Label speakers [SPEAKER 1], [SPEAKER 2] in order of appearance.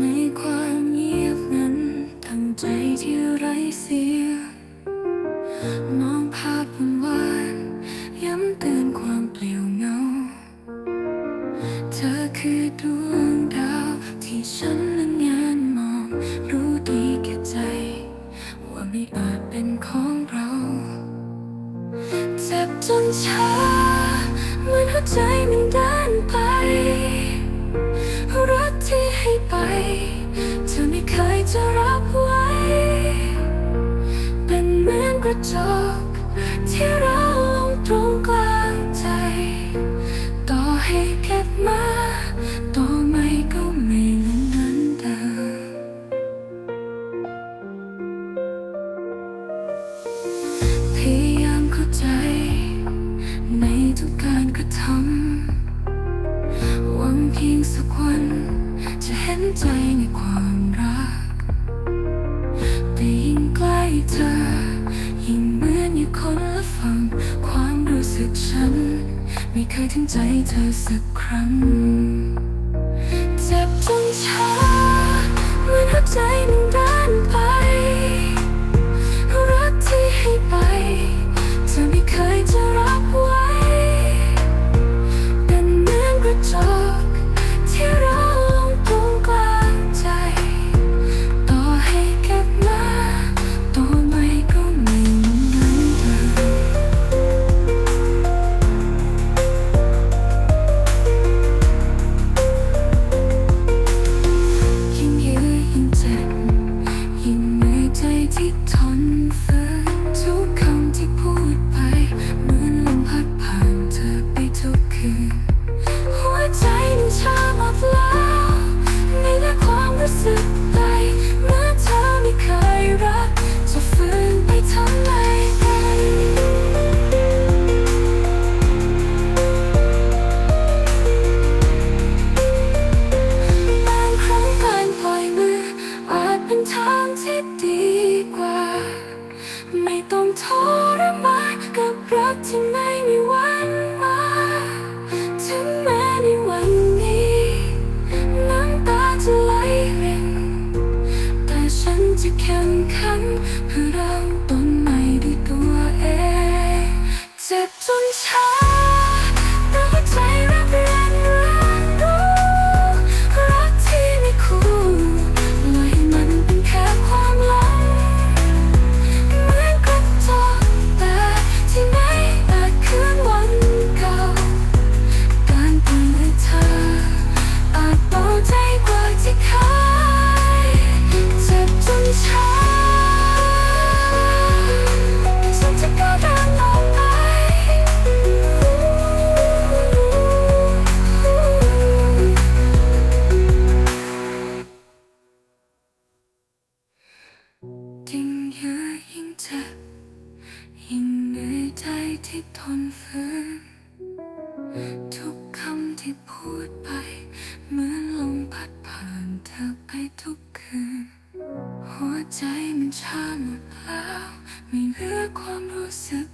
[SPEAKER 1] ในความเงียบนั้นตั้งใจที่ไร้เสียงมองภาพวันวานย้ำเตือนความเปลี่ยวเหงา เธอคือดวงดาวที่ฉันนั้นงานมอง รู้ดีแก่ใจ ว่าไม่อาจเป็นของเราเจ็บจนชาเหมือนหัวใจมันเดิ กระจกที่เราลงตรงกลางใจ ต่อให้เก็บมาต่อไม่ก็ไม่เหมือนเดิมพยายามเข้าใจ ในทุกการกระทำหวังเพียงสักวันจะเห็นใจในความรัก แต่ยิ่งใกล้เธอ ยิ่งเหมือนอยู่คนละฝั่งความรู้สึกฉัน ไม่เคยถึงใจเธอสักครั้ง เจ็บจนชาเหมือนหัวใจมันได้ เจ็บจนชา ที่ทนฝืนทุกคำที่พูดไป เหมือนลมพัดผ่านเธอไปทุกคืน หัวใจมันชาหมดแล้ว ไม่เหลือความรู้สึก